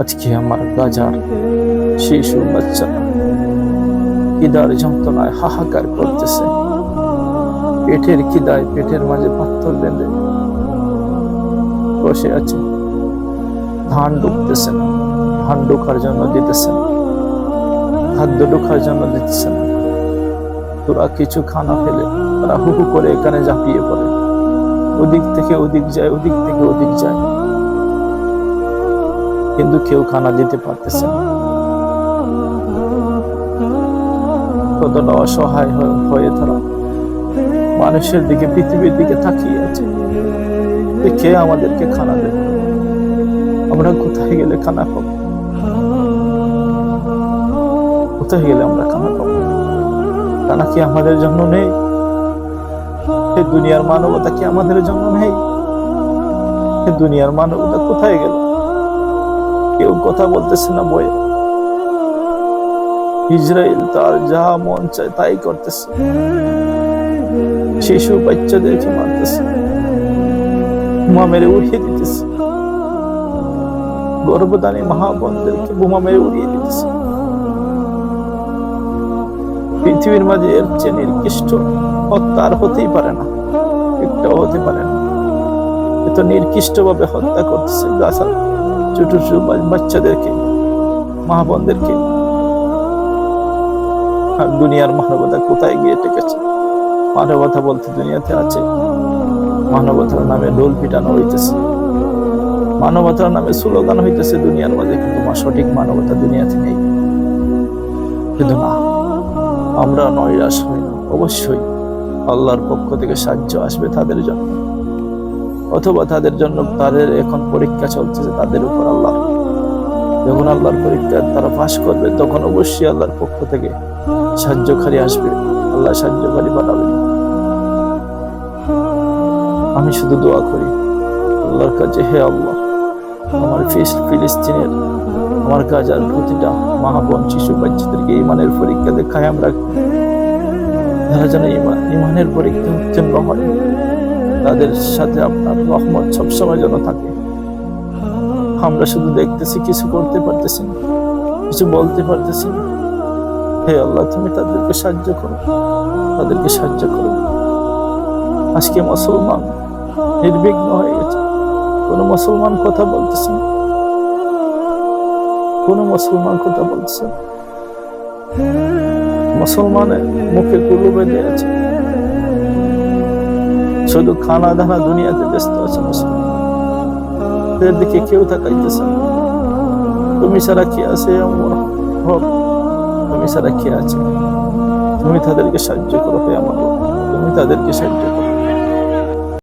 আজকে আমার গাজার শিশু, বাচ্চা কিদার যন্ত্রণায় হাহাকার করতেছে। পেটের কিদায় পেটের মাঝে পাথর বেঁধে বসে আছে। ধান ডুবতেছে না, ধান ঢোকার জন্য দিতেছে না, খাদ্য ঢোকার জন্য দিতেছে না। তোরা কিছু খানা ফেলে, তারা হু করে এখানে ঝাঁপিয়ে পড়ে। ওদিক থেকে ওদিক যায়, ওদিক থেকে ওদিক যায়। কিন্তু কেউ খানা দিতে পারতেছে না। কতটা অসহায় হয়ে- তারা মানুষের দিকে, পৃথিবীর দিকে তাকিয়ে আছে। কে আমাদেরকে খানা দেবে? আমরা কোথায় গেলে খানা পাবো? কোথায় গেলে আমরা খানা পাবো? খানা কি আমাদের জন্য নেই? দুনিয়ার মানবতা কি আমাদের জন্য নেই? দুনিয়ার মানবতা কোথায় গেল? কেউ কথা বলতেছে না বয়ে ইসরায়েল তার যা মন চায় তাই করতেছে। শিশু বাচ্চাদেরকে মারতেছে। বোমা মেরে উড়িয়ে দিতেছে। গর্ভদানী মহাবনদেরকে বোমা মেরে উড়িয়ে দিতেছে। পৃথিবীর মাঝে এর চেয়ে নির্দিষ্ট হত্যা আর হতেই পারে না। একটাও হতে পারে না। এত নির্দিষ্ট ভাবে হত্যা করতেছে গাছা ছোট ছোট বাচ্চাদেরকে, মা বোনদেরকে। আর দুনিয়ার মানবতা কোথায় গিয়ে টেকেছে? মানবতা বলতে দুনিয়াতে আছে। মানবতার নামে ডোল পিটানো হইতেছে। মানবতার নামে স্লোগান হইতেছে দুনিয়ার মাঝে, কিন্তু মা সঠিক মানবতা দুনিয়াতে নেই। কিন্তু না, আমরা নৈরাশ হই না। অবশ্যই আল্লাহর পক্ষ থেকে সাহায্য আসবে তাদের জন্য। অথবা তাদের জন্য তাদের এখন পরীক্ষা চলতেছে তাদের উপর আল্লাহ। যখন আল্লাহর পরীক্ষা তারা পাশ করবে, তখন অবশ্যই আল্লাহর পক্ষ থেকে সাহায্যকারী আসবে। আল্লাহ সাহায্যকারী পাঠাবেন আমি শুধু দোয়া করি, আল্লাহর কাছে হে আল্লাহ, আমার ফিলিস্তিনের, আমার গাজার প্রতিটা মা বোন, শিশু, বাচ্চাদেরকে ইমানের পরীক্ষা দেখায় আমরা। তারা যেন ইমান ইমানের পরীক্ষা উত্তীর্ণ হয়। তাদের সাথে আপনার রহমত সবসময় যেন থাকে। আমরা শুধু দেখতেছি, কিছু করতে পারতেছি না, কিছু বলতে পারতেছি না। হে আল্লাহ, তুমি তাদেরকে সাহায্য করো, তাদেরকে সাহায্য করো। আজকে মুসলমান নির্বিঘ্ন হয়ে গেছে। কোনো মুসলমান কথা বলতেছে না। কোনো মুসলমান কথা বলছে মুসলমানের মুখে কুলু বেঁধে আছে। শুধু খানা দানা দুনিয়াতে ব্যস্ত আছে মুসলমান। এদের দিকে কেউ তাকাইতেছে না। তুমি ছাড়া কি আছে আমার হক তুমি ছাড়া কি আছে? তুমি তাদেরকে সাহায্য করো আমার তুমি তাদেরকে সাহায্য করো।